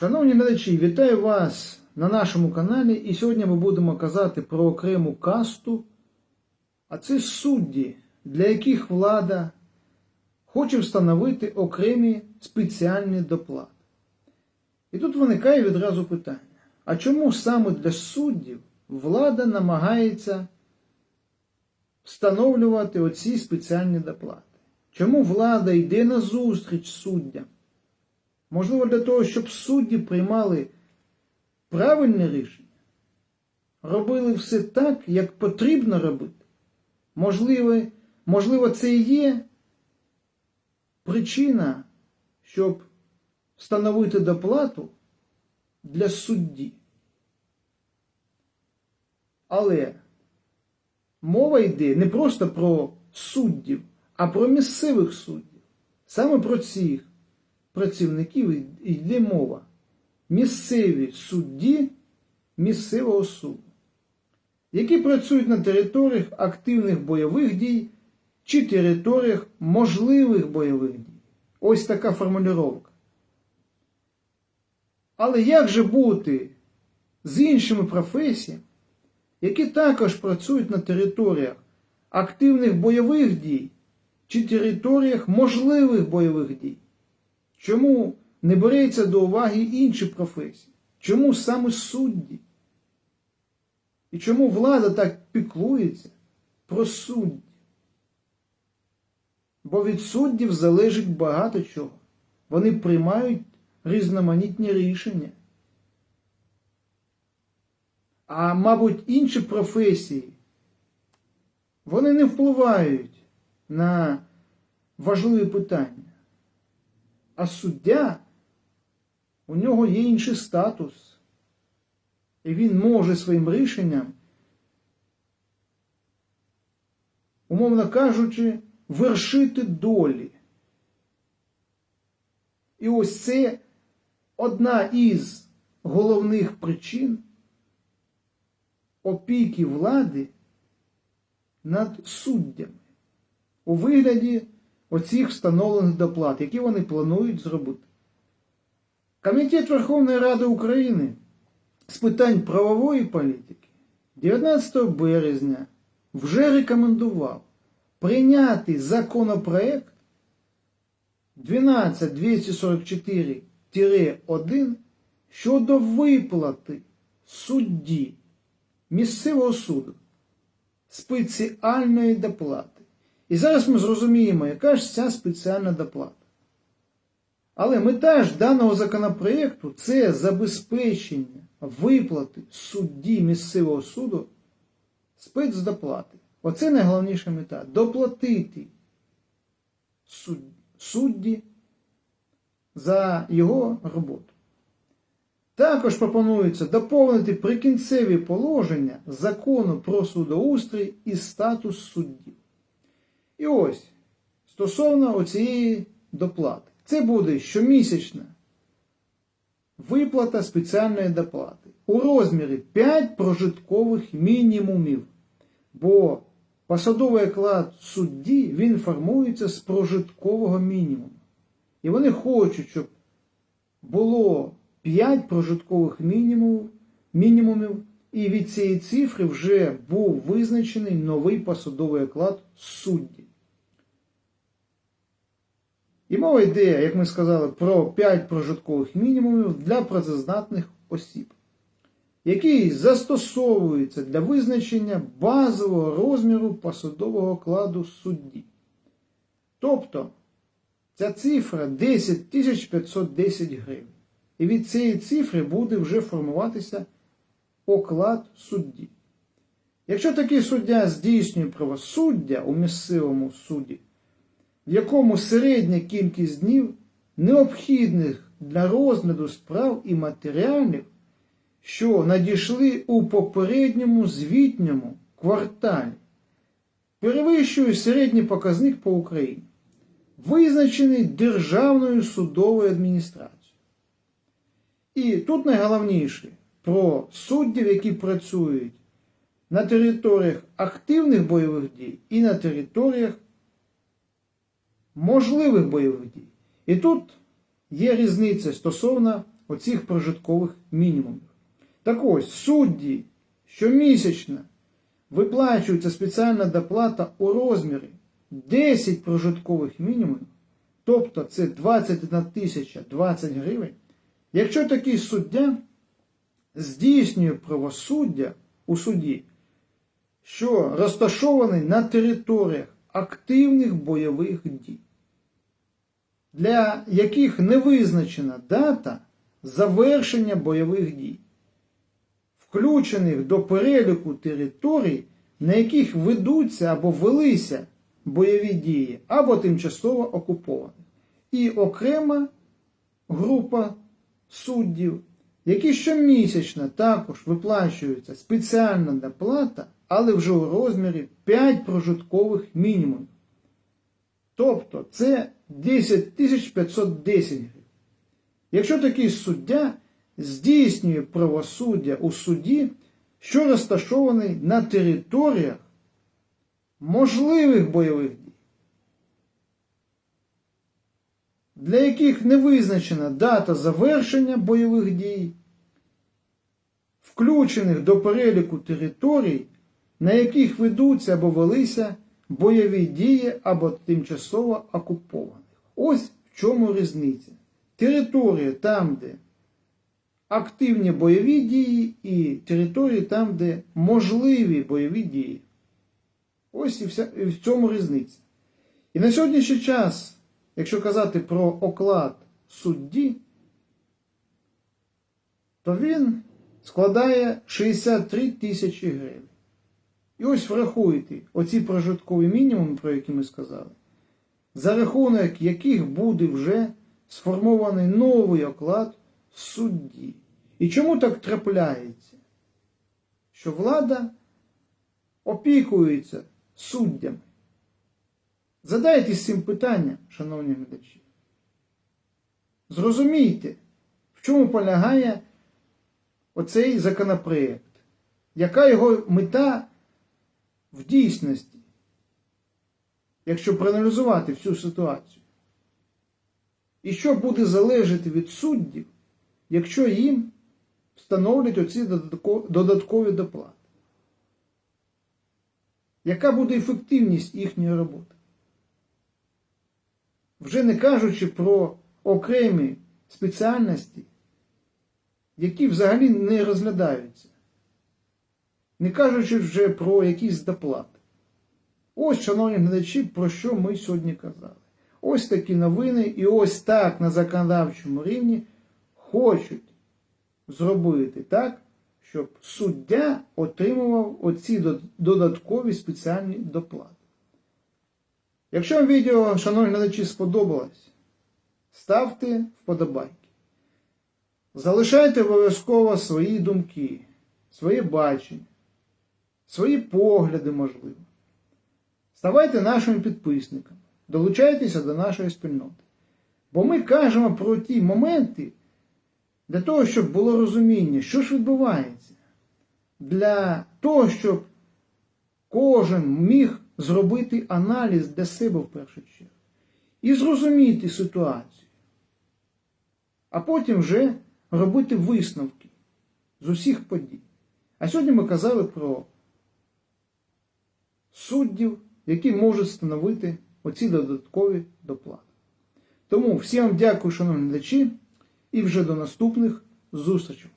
Шановні глядачі, вітаю вас на нашому каналі. І сьогодні ми будемо казати про окрему касту. А це судді, для яких влада хоче встановити окремі спеціальні доплати. І тут виникає відразу питання: а чому саме для суддів влада намагається встановлювати оці спеціальні доплати? Чому влада йде на зустріч суддям? Можливо, для того, щоб судді приймали правильне рішення, робили все так, як потрібно робити. Можливо, можливо, це і є причина, щоб встановити доплату для судді. Але мова йде не просто про суддів, а про місцевих суддів. Саме про цих працівників йде мова. Місцеві судді місцевого суду, які працюють на територіях активних бойових дій чи територіях можливих бойових дій. Ось така формулювання. Але як же бути з іншими професіями, які також працюють на територіях активних бойових дій чи територіях можливих бойових дій? Чому не береться до уваги інші професії? Чому саме судді? І чому влада так піклується про суддів? Бо від суддів залежить багато чого. Вони приймають різноманітні рішення. А, мабуть, інші професії, вони не впливають на важливі питання. А суддя, у нього є інший статус. І він може своїм рішенням, умовно кажучи, вершити долі. І ось це одна із головних причин опіки влади над суддями у вигляді оцих встановлених доплат, які вони планують зробити. Комітет Верховної Ради України з питань правової політики 19 березня вже рекомендував прийняти законопроект 12244-1 щодо виплати судді місцевого суду спеціальної доплати. І зараз ми зрозуміємо, яка ж ця спеціальна доплата. Але мета ж даного законопроєкту це забезпечення виплати судді місцевого суду спецдоплати. Оце найголовніша мета доплатити судді за його роботу. Також пропонується доповнити прикінцеві положення закону про судоустрій і статус суддів. І ось стосовно оцієї доплати. Це буде щомісячна виплата спеціальної доплати у розмірі 5 прожиткових мінімумів. Бо посадовий оклад судді він формується з прожиткового мінімуму. І вони хочуть, щоб було 5 прожиткових мінімумів, мінімумів, і від цієї цифри вже був визначений новий посадовий оклад судді. І мова йде, як ми сказали, про 5 прожиткових мінімумів для працездатних осіб, які застосовуються для визначення базового розміру посадового окладу судді. Тобто ця цифра 10 510 гривень. І від цієї цифри буде вже формуватися оклад судді. Якщо такий суддя здійснює правосуддя у місцевому суді, якому середня кількість днів необхідних для розгляду справ і матеріалів, що надійшли у попередньому звітньому кварталі, перевищує середній показник по Україні, визначений Державною судовою адміністрацією. І тут найголовніше про суддів, які працюють на територіях активних бойових дій і на територіях можливих бойових дій. І тут є різниця стосовно оцих прожиткових мінімумів. Так ось, судді щомісячно виплачується спеціальна доплата у розмірі 10 прожиткових мінімумів, тобто це 21 тисяча 20 гривень. Якщо такий суддя здійснює правосуддя у суді, що розташований на територіях активних бойових дій, для яких не визначена дата завершення бойових дій, включених до переліку територій, на яких ведуться або велися бойові дії, або тимчасово окупованих, і окрема група суддів, які щомісячно також виплачується спеціальна доплата, але вже у розмірі 5 прожиткових мінімумів. Тобто це 10 510 гривень. Якщо такий суддя здійснює правосуддя у суді, що розташований на територіях можливих бойових дій, для яких не визначена дата завершення бойових дій, включених до переліку територій, на яких ведуться або велися бойові дії або тимчасово окупованих. Ось в чому різниця. Територія там, де активні бойові дії, і території там, де можливі бойові дії. Ось і, вся, і в цьому різниця. І на сьогоднішній час, якщо казати про оклад судді, то він складає 63 тисячі гривень. І ось врахуйте оці прожиткові мінімуми, про які ми сказали, за рахунок яких буде вже сформований новий оклад судді. І чому так трапляється? Що влада опікується суддями. Задайтесь цим питанням, шановні глядачі. Зрозумійте, в чому полягає оцей законопроєкт, яка його мета в дійсності, якщо проаналізувати всю ситуацію. І що буде залежати від суддів, якщо їм встановлять оці додаткові доплати? Яка буде ефективність їхньої роботи? Вже не кажучи про окремі спеціальності, які взагалі не розглядаються. Не кажучи вже про якісь доплати. Ось, шановні глядачі, про що ми сьогодні казали. Ось такі новини, і ось так на законодавчому рівні хочуть зробити так, щоб суддя отримував оці додаткові спеціальні доплати. Якщо вам відео, шановні глядачі, сподобалось, ставте вподобайки. Залишайте обов'язково свої думки, своє бачення, свої погляди, можливо. Ставайте нашими підписниками, долучайтеся до нашої спільноти. Бо ми кажемо про ті моменти для того, щоб було розуміння, що ж відбувається, для того, щоб кожен міг зробити аналіз для себе в першу чергу і зрозуміти ситуацію, а потім вже робити висновки з усіх подій. А сьогодні ми казали про суддів, які можуть встановити оці додаткові доплати. Тому всім дякую, шановні глядачі, і вже до наступних зустрічей.